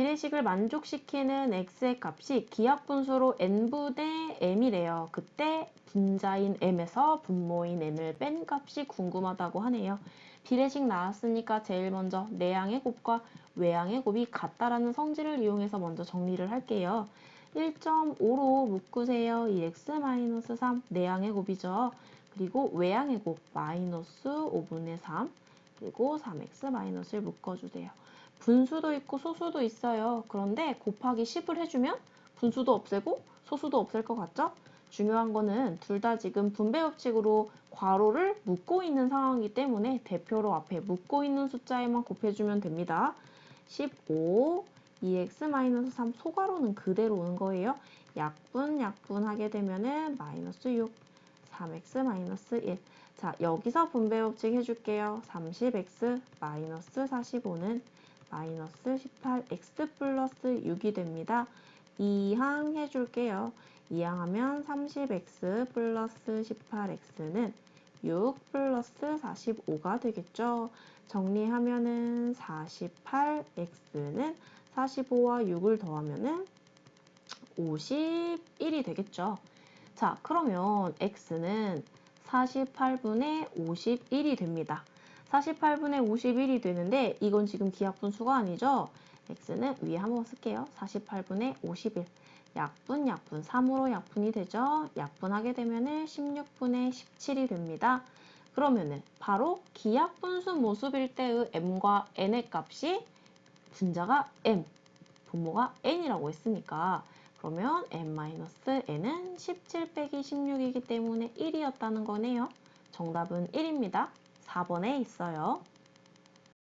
비례식을 만족시키는 x의 값이 기하분수로 n분의 m이래요. 그때 분자인 m에서 분모인 n을 뺀 값이 궁금하다고 하네요. 비례식 나왔으니까 제일 먼저 내양의 곱과 외양의 곱이 같다라는 성질을 이용해서 먼저 정리를 할게요. 1.5로 묶으세요. 2x-3 내양의 곱이죠. 그리고 외양의 곱 마이너스 5분의 3 그리고 3x-1을 묶어주세요. 분수도 있고 소수도 있어요. 그런데 곱하기 10을 해주면 분수도 없애고 소수도 없앨 것 같죠? 중요한 거는 둘 다 지금 분배 법칙으로 괄호를 묶고 있는 상황이기 때문에 대표로 앞에 묶고 있는 숫자에만 곱해주면 됩니다. 15, 2x-3 소괄호는 그대로 오는 거예요. 약분, 약분 하게 되면은 마이너스 6, 3x-1. 자, 여기서 분배 법칙 해줄게요. 30x 마이너스 45는 마이너스 18x 플러스 6이 됩니다. 2항 해줄게요. 2항 하면 30x 플러스 18x는 6 플러스 45가 되겠죠. 정리하면은 48x는 45와 6을 더하면은 51이 되겠죠. 자, 그러면 x는 48분의 51이 됩니다. 48분의 51이 되는데 이건 지금 기하분수가 아니죠. x는 위에 한번 쓸게요. 48분의 51. 약분, 약분, 3으로 약분이 되죠. 약분하게 되면 은 16분의 17이 됩니다. 그러면은 바로 기하분수 모습일 때의 m과 n의 값이 분자가 m, 분모가 n이라고 했으니까 그러면 n-n은 17 빼기 16이기 때문에 1이었다는 거네요. 정답은 1입니다. 4번에 있어요.